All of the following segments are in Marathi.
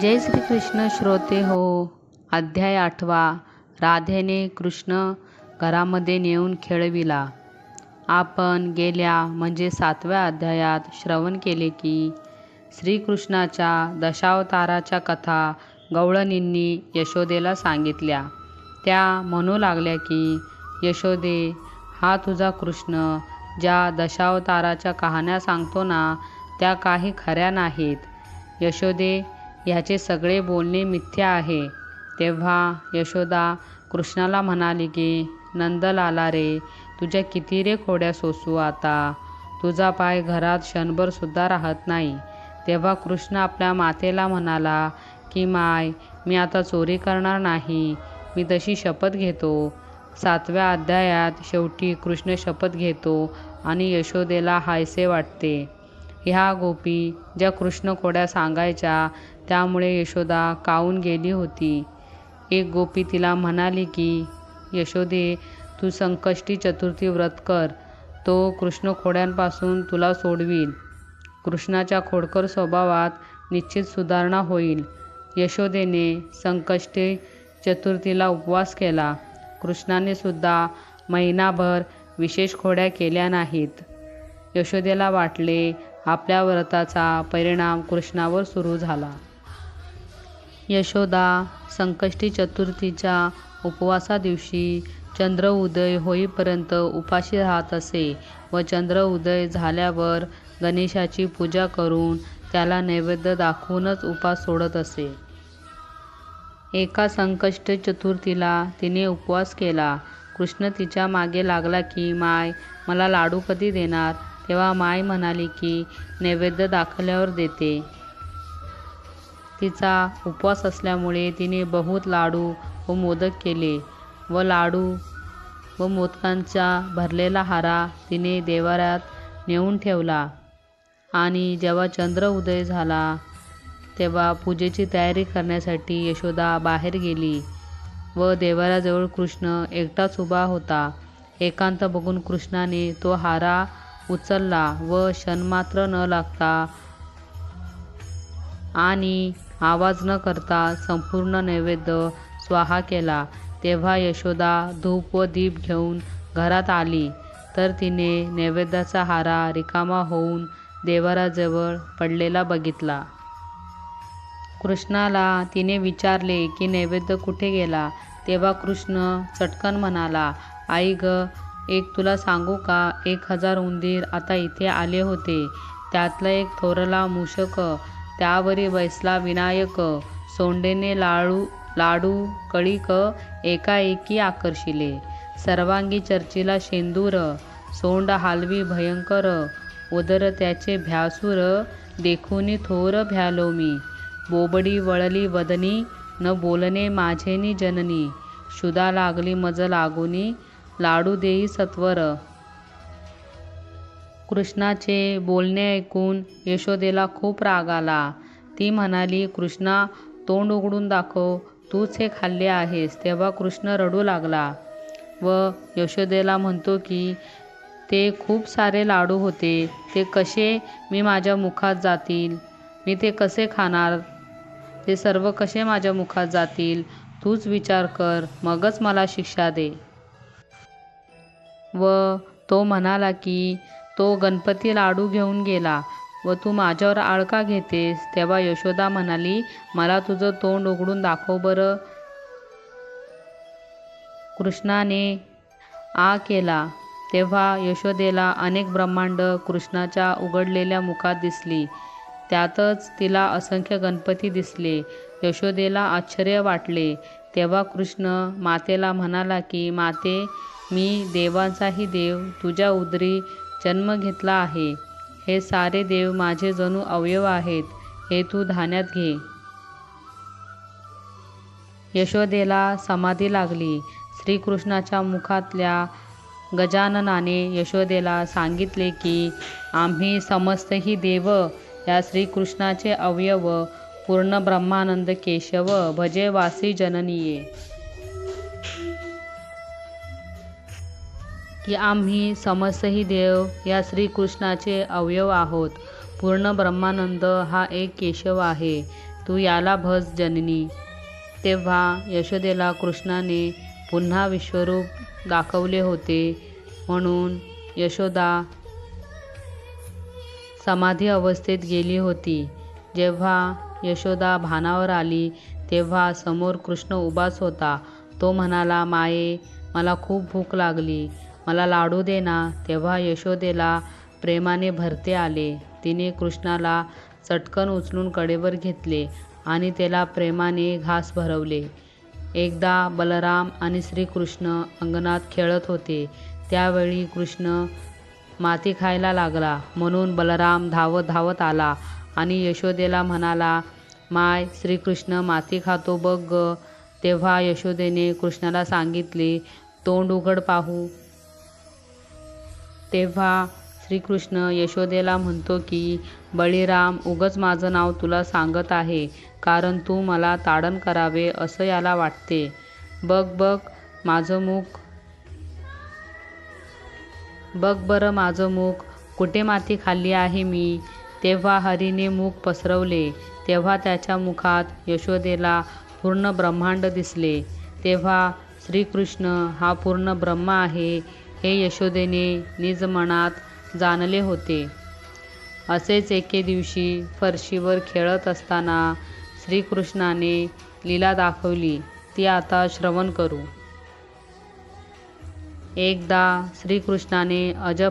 जय श्री कृष्ण श्रोते हो. अध्याय आठवा. राधेने कृष्ण घरामध्ये नेऊन खेळविला. आपण गेल्या म्हणजे सातव्या अध्यायात श्रवण केले की श्रीकृष्णाच्या दशावताराच्या कथा गवळणींनी यशोदेला सांगितल्या. त्या म्हणू लागल्या की यशोदे हा तुझा कृष्ण ज्या दशावताराच्या कहाण्या सांगतो ना त्या काही खऱ्या नाहीत. यशोदे ह्याचे सगळे बोलणे मिथ्या आहे. तेव्हा यशोदा कृष्णाला म्हणाली की नंदलाला रे तुझ्या किती रे खोड्या सोसू आता? तुझा पाय घरात क्षणभरसुद्धा राहत नाही. तेव्हा कृष्ण आपल्या मातेला म्हणाला की माय मी आता चोरी करणार नाही. मी तशी शपथ घेतो. सातव्या अध्यायात शेवटी कृष्ण शपथ घेतो आणि यशोदेला हायसे वाटते. ह्या गोपी ज्या कृष्ण खोड्या सांगायच्या त्यामुळे यशोदा काऊन गेली होती? एक गोपी तिला म्हणाली की यशोदे तू संकष्टी चतुर्थी व्रत कर. तो कृष्ण खोड्यांपासून तुला सोडवील. कृष्णाच्या खोडकर स्वभावात निश्चित सुधारणा होईल. यशोदेने संकष्टी चतुर्थीला उपवास केला. कृष्णाने सुद्धा महिनाभर विशेष खोड्या केल्या नाहीत. यशोदेला वाटले आपल्या व्रताचा परिणाम कृष्णावर सुरू झाला. यशोदा संकष्टी चतुर्थीच्या उपवासा दिवशी चंद्र उदय होईपर्यंत उपाशी राहत असे व चंद्र उदय झाल्यावर गणेशाची पूजा करून त्याला नैवेद्य दाखवूनच उपास सोडत असे. एका संकष्ट चतुर्थीला तिने उपवास केला. कृष्ण तिच्यामागे लागला की माय मला लाडू कधी देणार? तेव्हा माय म्हणाली की नैवेद्य दाखवल्यावर देते. तिचा उपवास असल्यामुळे तिने बहुत लाडू व मोदक केले व लाडू व मोदकांचा भरलेला हारा तिने देवाऱ्यात नेऊन ठेवला. आणि जेव्हा चंद्र उदय झाला तेव्हा पूजेची तयारी करण्यासाठी यशोदा बाहेर गेली व देवाऱ्याजवळ कृष्ण एकटाच उभा होता. एकांत बघून कृष्णाने तो हारा उचलला व क्षणमात्र न लागता आणि आवाज न करता संपूर्ण नैवेद्य स्वाहा केला. तेव्हा यशोदा धूप व दीप घेऊन घरात आली. तर तिने नैवेद्याचा हारा रिकामा होऊन देवाराजवळ पडलेला बघितला. कृष्णाला तिने विचारले की नैवेद्य कुठे गेला? तेव्हा कृष्ण चटकन म्हणाला आई ग एक तुला सांगू का? एक हजार उंदीर आता इथे आले होते. त्यातलं एक थोरला मूषक त्यावरी बैसला विनायक. सोंडेने लाडू लाडू कळीक एकाएकी आकर्षिले. सर्वांगी चर्चिला शेंदूर. सोंड हालवी भयंकर. उदर त्याचे भ्यासूर. देखूनी थोर भ्यालो मी बोबडी वळली वदनी. न बोलणे माझेनी जननी. शुदा लागली मज लागुनी. लाडू देई सत्वर. कृष्णाचे बोलणे ऐकून यशोदेला खूप राग आला. ती म्हणाली कृष्णा तोंड उघडून दाखव तूच हे खाल्ले आहेस. तेव्हा कृष्ण रडू लागला व यशोदेला म्हणतो की ते खूप सारे लाडू होते ते कसे मी माझ्या मुखात जातील? मी ते कसे खाणार? ते सर्व कसे माझ्या मुखात जातील? तूच विचार कर मगच मला शिक्षा दे. व तो म्हणाला की तो गणपती लाडू घेऊन गेला व तू माझ्यावर आळका घेतेस. तेव्हा यशोदा म्हणाली मला तुझं तोंड उघडून दाखव बरं. कृष्णाने आ केला. तेव्हा यशोदेला अनेक ब्रह्मांड कृष्णाच्या उघडलेल्या मुखात दिसली. त्यातच तिला असंख्य गणपती दिसले. यशोदेला आश्चर्य वाटले. तेव्हा कृष्ण मातेला म्हणाला की माते मी देवांचाही देव तुझ्या उदरी जन्म घेतला आहे. हे सारे देव माझे जणू अवयव आहेत. हे तू ध्यानात घे. यशोदेला समाधी लागली. श्रीकृष्णाच्या मुखातल्या गजाननाने यशोदेला सांगितले की आम्ही समस्तही देव या श्रीकृष्णाचे अवयव पूर्ण ब्रह्मानंद केशव भजे वासी जननीये. की आम्ही समसही देव या श्रीकृष्णाचे अवयव आहोत. पूर्ण ब्रह्मानंद हा एक केशव आहे. तू याला भस जननी. तेव्हा यशोदेला कृष्णाने पुन्हा विश्वरूप दाखवले होते. म्हणून यशोदा समाधी अवस्थेत गेली होती. जेव्हा यशोदा भानावर आली तेव्हा समोर कृष्ण उभाच होता. तो म्हणाला माये मला खूप भूक लागली. मला लाडू दे ना. तेव्हा यशोदेला प्रेमाने भरते आले. तिने कृष्णाला चटकन उचलून कडेवर घेतले आणि त्याला प्रेमाने घास भरवले. एकदा बलराम आणि श्रीकृष्ण अंगणात खेळत होते. त्यावेळी कृष्ण माती खायला लागला. म्हणून बलराम धावत धावत आला आणि यशोदेला म्हणाला माय श्रीकृष्ण माती खातो बघ तेव्हा यशोदेने कृष्णाला सांगितले तोंड उघड पाहू. तेव्हा श्रीकृष्ण यशोदेला म्हणतो की बळीराम उगच माझं नाव तुला सांगत आहे कारण तू मला ताडण करावे असं याला वाटते. बघ बघ माझं मुख बघ बरं माझं मुख कुठे माती खाल्ली आहे मी? तेव्हा हरीने मुख पसरवले. तेव्हा त्याच्या मुखात यशोदेला पूर्ण ब्रह्मांड दिसले. तेव्हा श्रीकृष्ण हा पूर्ण ब्रह्म आहे हे यशोदेने निज मनात जाणले होते. असेच एके दिवशी फरशीवर खेळत असताना श्रीकृष्णाने लीला दाखवली ती आता श्रवण करू. एकदा श्रीकृष्णाने अजब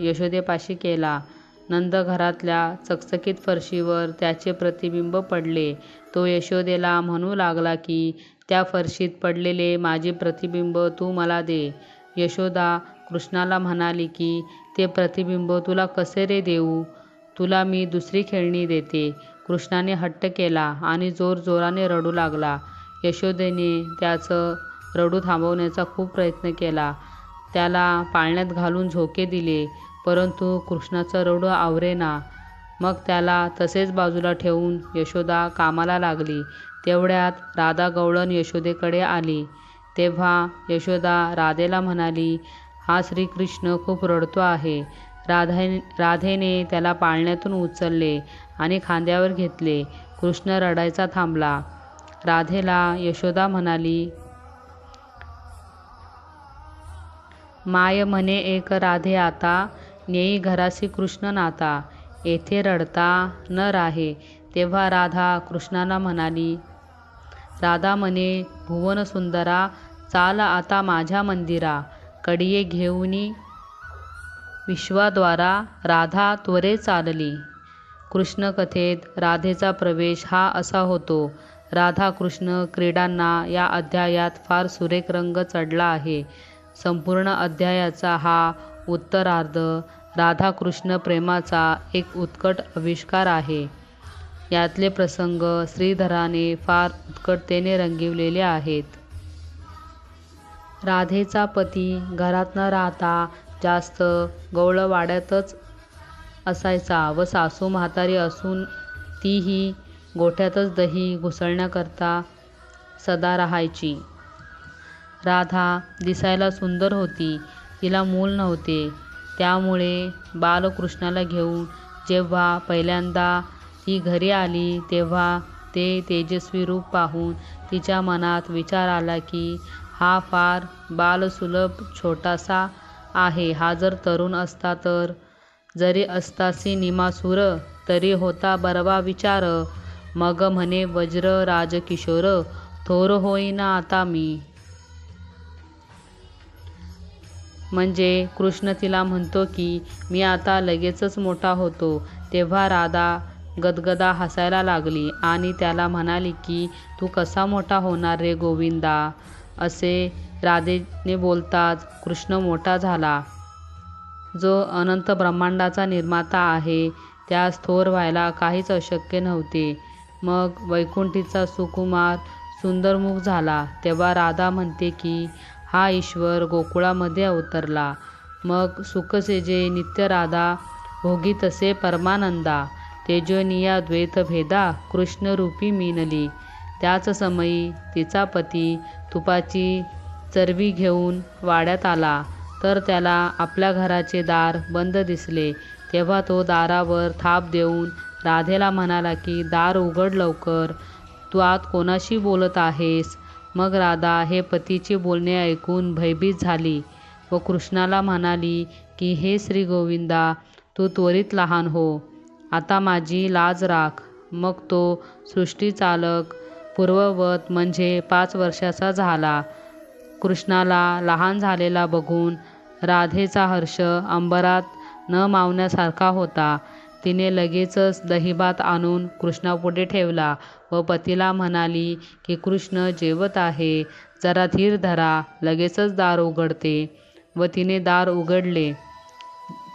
यशोदेपाशी केला. नंदघरातल्या चकचकीत फरशीवर त्याचे प्रतिबिंब पडले. तो यशोदेला म्हणू लागला की त्या फरशीत पडलेले माझे प्रतिबिंब तू मला दे. यशोदा कृष्णाला म्हणाली की ते प्रतिबिंब तुला कसे रे देऊ? तुला मी दुसरी खेळणी देते. कृष्णाने हट्ट केला आणि जोर जोराने रडू लागला. यशोदेने त्याचं रडू थांबवण्याचा खूप प्रयत्न केला. त्याला पाळण्यात घालून झोके दिले परंतु कृष्णाचं रडू आवरेना मग त्याला तसेच बाजूला ठेवून यशोदा कामाला लागली. तेवढ्यात राधा गवळण यशोदेकडे आली. तेव्हा यशोदा राधेला म्हणाली हा श्रीकृष्ण खूप रडतो आहे. राधे राधेने त्याला पाळण्यातून उचलले आणि खांद्यावर घेतले. कृष्ण रडायचा थांबला. राधेला यशोदा म्हणाली माय म्हणे एक राधे आता नेई घरासी कृष्ण नाता. येथे रडता न राहे. तेव्हा राधा कृष्णाला म्हणाली राधा म्हणे भुवन सुंदरा चाल आता माझ्या मंदिरा. कडिये घेऊनी विश्वाद्वारा राधा त्वरे चालली. कृष्णकथेत राधेचा प्रवेश हा असा होतो. राधा कृष्ण क्रीडांना या अध्यायात फार सुरेख रंग चढला आहे. संपूर्ण अध्यायाचा हा उत्तरार्ध राधाकृष्ण प्रेमाचा एक उत्कट आविष्कार आहे. यातले प्रसंग श्रीधराने फार उत्कटतेने रंगिवलेले आहेत. राधेचा पती घरात न राहता जास्त गौळवाड्यातच असायचा व सासू म्हातारी असून तीही गोठ्यातच दही घुसळण्याकरता सदा राहायची. राधा दिसायला सुंदर होती. तिला मूल नव्हते. त्यामुळे बालकृष्णाला घेऊन जेव्हा पहिल्यांदा ती घरी आली तेव्हा ते तेजस्वी रूप पाहून तिच्या मनात विचार आला की हा फार बालसुलभ छोटासा आहे. हा जर तरुण असता तर? जरी असतासी निमासूर तरी होता बरवा विचार. मग म्हणे वज्र राजकिशोर थोर होईना आता मी. म्हणजे कृष्ण तिला म्हणतो की मी आता लगेचच मोठा होतो. तेव्हा राधा गदगदा हसायला लागली आणि त्याला म्हणाली की तू कसा मोठा होणार रे गोविंदा? असे राधेने बोलताच कृष्ण मोठा झाला. जो अनंत ब्रह्मांडाचा निर्माता आहे त्यास थोर व्हायला काहीच अशक्य नव्हते. मग वैकुंठीचा सुकुमार सुंदरमुख झाला. तेव्हा राधा म्हणते की हा ईश्वर गोकुळामध्ये अवतरला. मग सुखसेजे नित्य राधा भोगी तसे परमानंदा. तेजोनिया द्वैतभेदा कृष्णरूपी मिनली. त्याच समयी तिचा पती तुपाची चरबी घेऊन वाड्यात आला तर त्याला आपल्या घराचे दार बंद दिसले. तेव्हा तो दारावर थाप देऊन राधेला म्हणाला की दार उघड लवकर. तू आत कोणाशी बोलत आहेस? मग राधा हे पतीचे बोलणे ऐकून भयभीत झाली व कृष्णाला म्हणाली की हे श्री गोविंदा तू त्वरित लहान हो. आता माझी लाज राख. मग तो सृष्टीचालक पूर्ववत म्हणजे पाच वर्षाचा झाला. कृष्णाला लहान झालेला बघून राधेचा हर्ष अंबरात न मावण्यासारखा होता. तिने लगेचच दहीभात आणून कृष्णापुढे ठेवला व पतीला म्हणाली की कृष्ण जेवत आहे. जरा धीर धरा. लगेचच दार उघडते. व तिने दार उघडले.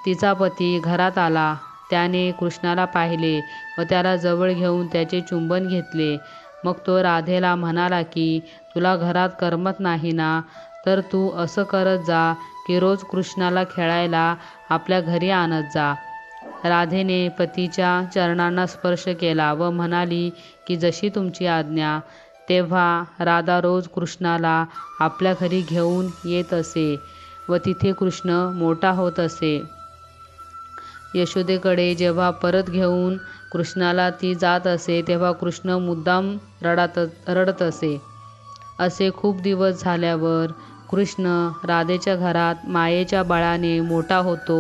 तिचा पती घरात आला. त्याने कृष्णाला पाहिले व त्याला जवळ घेऊन त्याचे चुंबन घेतले. मग तो राधेला म्हणाला की तुला घरात करमत नाही ना? तर तू असं करत जा की रोज कृष्णाला खेळायला आपल्या घरी आणत जा. राधेने पतीच्या चरणांना स्पर्श केला व म्हणाली की जशी तुमची आज्ञा तेव्हा राधा रोज कृष्णाला आपल्या घरी घेऊन येत असे व तिथे कृष्ण मोठा होत असे. यशोदेकडे जेव्हा परत घेऊन कृष्णाला ती जात असे तेव्हा कृष्ण मुद्दाम रडात रडत असे. असे खूप दिवस झाल्यावर कृष्ण राधेच्या घरात मायेच्या बाळाने मोठा होतो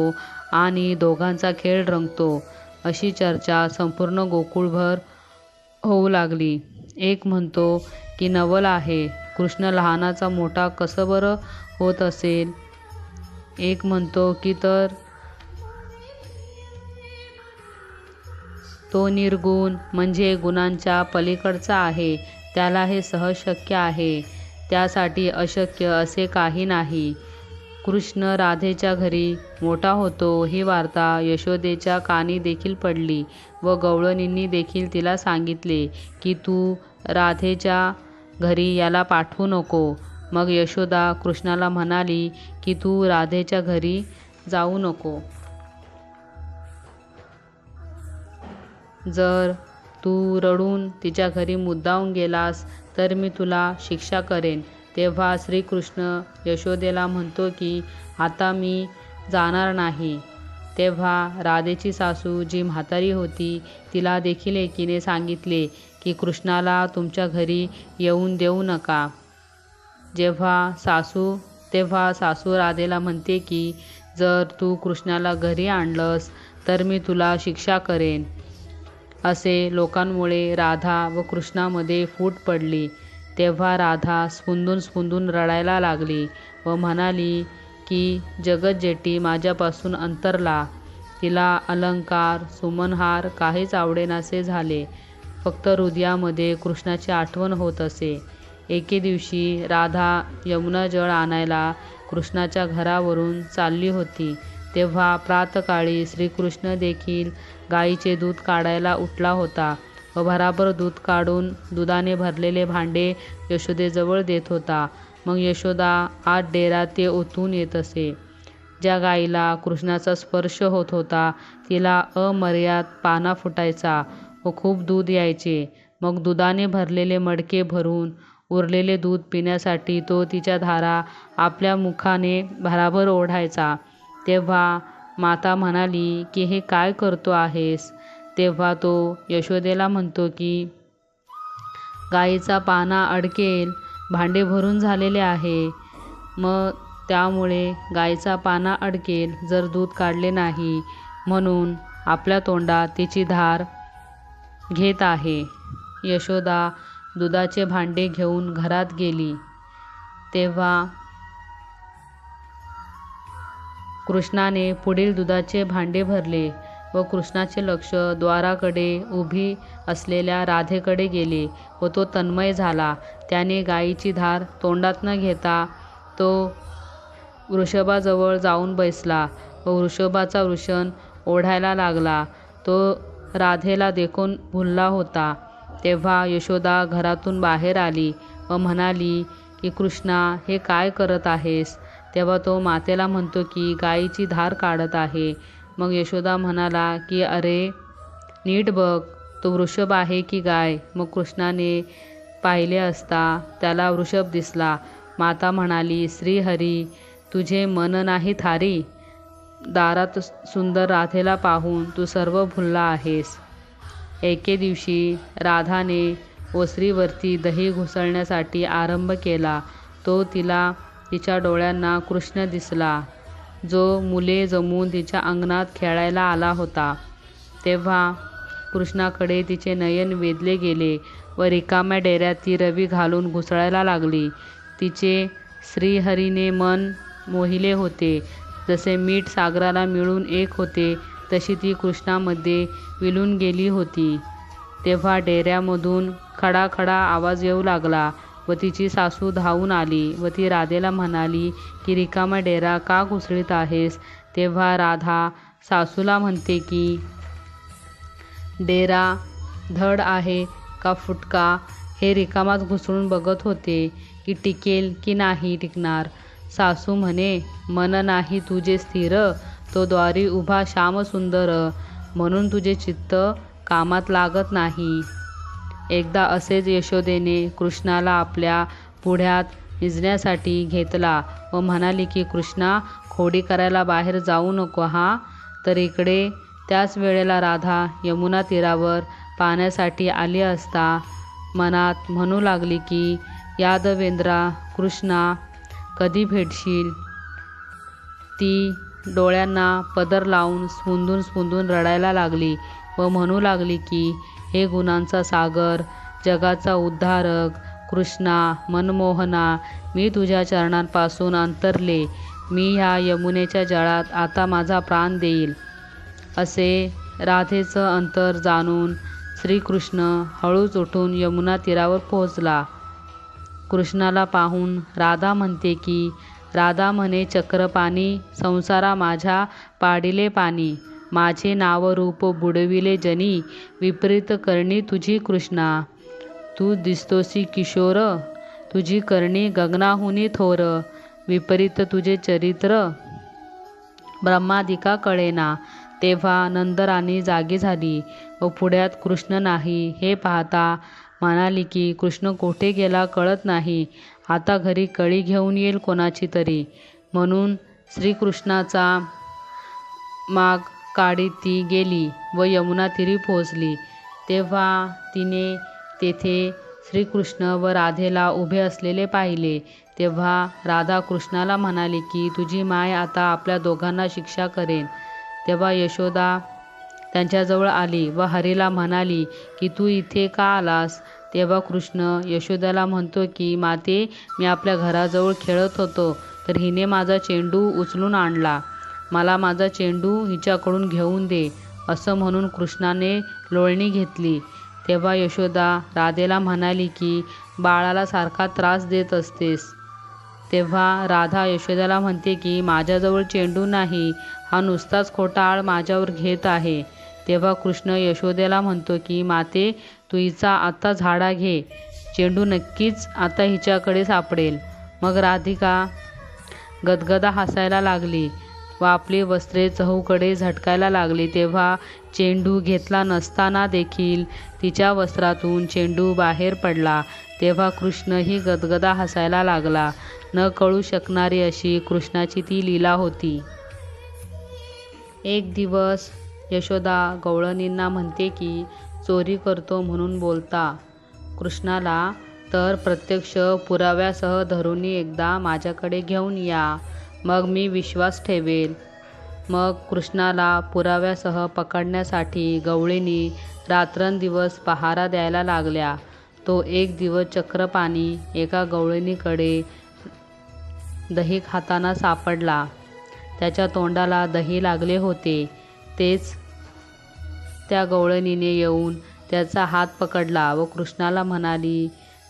आणि दोघांचा खेळ रंगतो. अशी चर्चा संपूर्ण गोकुळभर होऊ लागली. एक म्हणतो की नवल आहे. कृष्ण लहानाचा मोठा कसं बरं होत असेल? एक म्हणतो की तर तो निर्गुण म्हणजे गुणांच्या पलीकडचा आहे त्याला हे सहज शक्य आहे. त्यासाठी अशक्य असे काही नाही. कृष्ण राधेच्या घरी मोठा होतो ही वार्ता यशोदेच्या कानी देखील पडली व गवळणींनी देखील तिला सांगितले की तू राधेच्या घरी याला पाठवू नको. मग यशोदा कृष्णाला म्हणाली की तू राधेच्या घरी जाऊ नको. जर तू रडून तिच्या घरी मुद्दाम गेलास तर मी तुला शिक्षा करेन. तेव्हा श्रीकृष्ण यशोदेला म्हणतो की आता मी जाणार नाही. तेव्हा राधेची सासू जी म्हातारी होती तिला देखील एकीने सांगितले की कृष्णाला तुमच्या घरी येऊन देऊ नका. जेव्हा सासू तेव्हा सासू राधेला म्हणते की जर तू कृष्णाला घरी आणलंस तर मी तुला शिक्षा करेन. असे लोकांमुळे राधा व कृष्णामध्ये फूट पडली. तेव्हा राधा स्फुंदून स्फुंदून रडायला लागली व म्हणाली की जगज्जेठी माझ्यापासून अंतरला. तिला अलंकार सुमनहार काहीच आवडेनासे झाले. फक्त हृदयामध्ये कृष्णाची आठवण होत असे. एके दिवशी राधा यमुना जळ आणायला कृष्णाच्या घरावरून चालली होती. तेव्हा प्रातकाळी श्रीकृष्ण देखील गाईचे दूध काढायला उठला होता. व भराभर दूध काढून दुधाने भरलेले भांडे यशोदेजवळ देत होता. मग यशोदा आत डेरा ते ओतून येत असे. ज्या गाईला कृष्णाचा स्पर्श होत होता तिला अमर्याद पाना फुटायचा व खूप दूध यायचे. मग दुधाने भरलेले मडके भरून उरलेले दूध पिण्यासाठी तो तिच्या धारा आपल्या मुखाने भराभर ओढायचा. तेव्हा माता म्हणाली की हे काय करतो आहेस? तेव्हा तो यशोदेला म्हणतो की गाईचा पाना अडकेल भांडे भरून झालेले आहे. मग त्यामुळे गाईचा पाना अडकेल जर दूध काढले नाही. म्हणून आपल्या तोंडात तिची धार घेत आहे. यशोदा दुधाचे भांडे घेऊन घरात गेली. तेव्हा कृष्णाने पुढील दुधाचे भांडे भरले व कृष्णाचे लक्ष द्वाराकडे उभी असलेल्या राधेकडे गेले व तो तन्मय झाला. त्याने गायीची धार तोंडात न घेता तो वृषभाजवळ जाऊन बसला व वृषभाचा वृषण ओढायला लागला. तो राधेला देखून भुलला होता. तेव्हा यशोदा घरातून बाहेर आली व म्हणाली की कृष्णा हे काय करत आहेस? तेव्हा तो मातेला म्हणतो की गायीची धार काढत आहे. मग यशोदा म्हणाला की अरे नीट बघ तो वृषभ आहे की गाय? मग कृष्णाने पाहिले असता त्याला वृषभ दिसला. माता म्हणाली श्रीहरी तुझे मन नाही थारी? दारात सुंदर राधेला पाहून तू सर्व भुलला आहेस. एके दिवशी राधाने ओसरीवरती दही घुसळण्यासाठी आरंभ केला. तो तिला तिच्या डोळ्यांना कृष्ण दिसला. जो मुले जमून तिच्या अंगणात खेळायला आला होता. तेव्हा कृष्णाकडे तिचे नयन वेधले गेले व रिकाम्या डेऱ्यात ती रवी घालून घुसळायला लागली. तिचे श्रीहरीने मन मोहिले होते. जसे मीठ सागराला मिळून एक होते तशी ती कृष्णामध्ये विलून गेली होती. तेव्हा डेऱ्यामधून खडाखडा आवाज येऊ लागला. व तिची सासू धावून आली व ती राधेला म्हणाली की रिकामा डेरा का घुसळीत आहेस? तेव्हा राधा सासूला म्हणते की डेरा धड आहे का फुटका? हे रिकामाच घुसळून बघत होते की टिकेल की नाही टिकणार. सासू म्हणे मन नाही तुझे स्थिर तो द्वारी उभा श्यामसुंदर म्हणून तुझे चित्त कामात लागत नाही. एकदा असेच यशोदेने कृष्णाला आपल्या पुढ्यात निजण्यासाठी घेतला व म्हणाली की कृष्णा खोडी करायला बाहेर जाऊ नको हा तर इकडे त्याच वेळेला राधा यमुना तीरावर पाण्यासाठी आली असता मनात म्हणू लागली की यादवेंद्रा कृष्णा कधी भेटशील ती डोळ्यांना पदर लावून स्पुंदून स्पुंदून रडायला लागली व म्हणू लागली की हे गुणांचा सागर जगाचा उद्धारक कृष्णा मनमोहना मी तुझ्या चरणांपासून अंतरले. मी ह्या यमुनेच्या जळात आता माझा प्राण देईल. असे राधेचं अंतर जाणून श्रीकृष्ण हळूच उठून यमुना तीरावर पोहोचला. कृष्णाला पाहून राधा म्हणते की राधा म्हणे चक्रपाणी संसारा माझ्या पाडिले पाणी. माझे नावरूप बुडविले जनी विपरीत करणी तुझी कृष्णा. तू दिसतोसी किशोर तुझी करणी गगनाहुनी थोर विपरीत तुझे चरित्र ब्रह्मादिका कळेना. तेव्हा नंदराणी जागी झाली. व पुढ्यात कृष्ण नाही. हे पाहता म्हणाली की कृष्ण कोठे गेला कळत नाही. आता घरी कळी घेऊन येईल कोणाची तरी. म्हणून श्रीकृष्णाचा माग काढीत ती गेली व यमुना तिरी पोहोचली. तेव्हा तिने तेथे श्रीकृष्ण व राधेला उभे असलेले पाहिले. तेव्हा राधा कृष्णाला म्हणाली की तुझी माय आता आपल्या दोघांना शिक्षा करेन. तेव्हा यशोदा त्यांच्याजवळ आली व हरीला म्हणाली की तू इथे का आलास? तेव्हा कृष्ण यशोदाला म्हणतो की माते मी आपल्या घराजवळ खेळत होतो तर हिने माझा चेंडू उचलून आणला. मला माझा चेंडू हिच्याकडून घेऊन दे असं म्हणून कृष्णाने लोळणी घेतली. तेव्हा यशोदा राधेला म्हणाली की बाळाला सारखा त्रास देत असतेस. तेव्हा राधा यशोदाला म्हणते की माझ्याजवळ चेंडू नाही हा नुसताच खोटा आळ माझ्यावर घेत आहे. तेव्हा कृष्ण यशोदेला म्हणतो की माते तू हिचा आता झाडा घे चेंडू नक्कीच आता हिच्याकडे सापडेल. मग राधिका गदगदा हसायला लागली. व आपली वस्त्रे चहूकडे झटकायला लागली तेव्हा चेंडू घेतला नसताना देखील तिच्या वस्त्रातून चेंडू बाहेर पडला. तेव्हा कृष्णही गदगदा हसायला लागला. न कळू शकणारी अशी कृष्णाची ती लीला होती. एक दिवस यशोदा गवळणींना म्हणते की चोरी करतो म्हणून बोलता. कृष्णाला तर प्रत्यक्ष पुराव्यासह धरूनी एकदा माझ्याकडे घेऊन या. मग मी विश्वास ठेवेल. मग कृष्णाला पुराव्यासह पकडण्यासाठी गवळीनी रात्रंदिवस पहारा द्यायला लागल्या. तो एक दिवस चक्रपाणी एका गवळणीकडे दही खाताना सापडला. त्याच्या तोंडाला दही लागले होते. तेच त्या गवळणीने येऊन त्याचा हात पकडला व कृष्णाला म्हणाली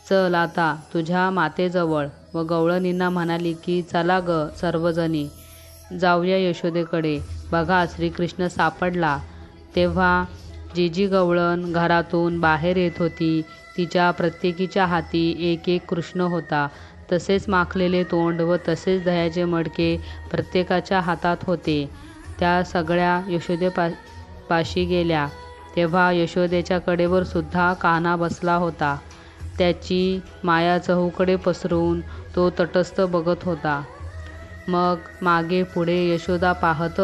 चल आता तुझ्या मातेजवळ व गवळणींना म्हणाली की चला ग सर्वजणी जाऊया यशोदेकडे. बघा श्रीकृष्ण सापडला. तेव्हा जीजी गवळण घरातून बाहेर येत होती. तिच्या प्रत्येकीच्या हाती एक एक कृष्ण होता. तसेच माखलेले तोंड व तसेच दह्याचे मडके प्रत्येकाच्या हातात होते. त्या सगळ्या यशोदेपा पाशी गेल्या. तेव्हा यशोदेच्या कडेवर सुद्धा कान्हा बसला होता. त्याची माया चहूकडे पसरून तो तटस्थ बघत होता मग मागे पुढे यशोदा पाहत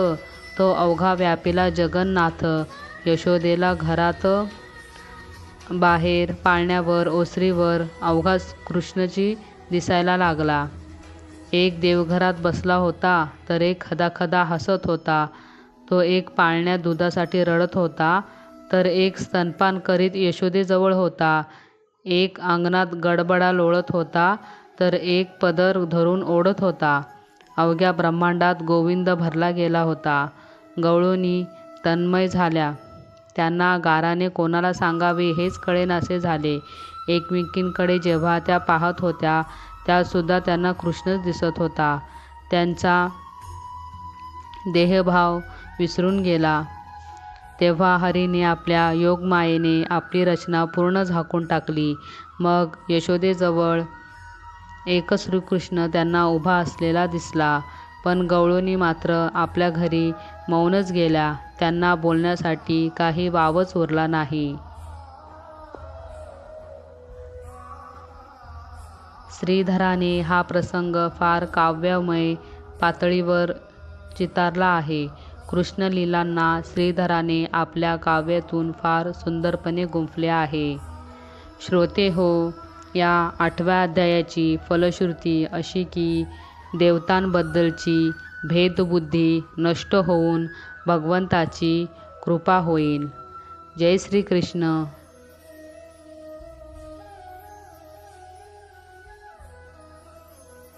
तो अवघा व्यापीला जगन्नाथ यशोदेला घरात बाहेर पाळण्यावर ओसरीवर अवघा कृष्णजी दिसायला लागला. एक देवघरात बसला होता तर एक खदाखदा हसत होता. तो एक पाळण्यात दुधासाठी रडत होता तर एक स्तनपान करीत यशोदेजवळ होता. एक अंगणात गडबडा लोळत होता तर एक पदर धरून ओढत होता. अवघ्या ब्रह्मांडात गोविंद भरला गेला होता. गवळणी तन्मय झाल्या. त्यांना गाराने कोणाला सांगावे हेच कळेनासे झाले. एकमेकींकडे जेव्हा त्या पाहत होत्या त्यासुद्धा त्यांना कृष्णच दिसत होता. त्यांचा देहभाव विसरून गेला. तेव्हा हरीने आपल्या योगमायेने आपली रचना पूर्ण झाकून टाकली. मग यशोदेजवळ एकच श्रीकृष्ण त्यांना उभा असलेला दिसला. पण गवळूनी मात्र आपल्या घरी मौनच गेल्या. त्यांना बोलण्यासाठी काही वावच उरला नाही. श्रीधराने हा प्रसंग फार काव्यमय पातळीवर चितारला आहे. कृष्णलीलांना श्रीधराने आपल्या काव्यातून फार सुंदरपणे गुंफले आहे. श्रोते हो या आठव्या अध्यायाची फलश्रुती अशी की देवतांबद्दलची भेदबुद्धी नष्ट होऊन भगवंताची कृपा होईल. जय श्रीकृष्ण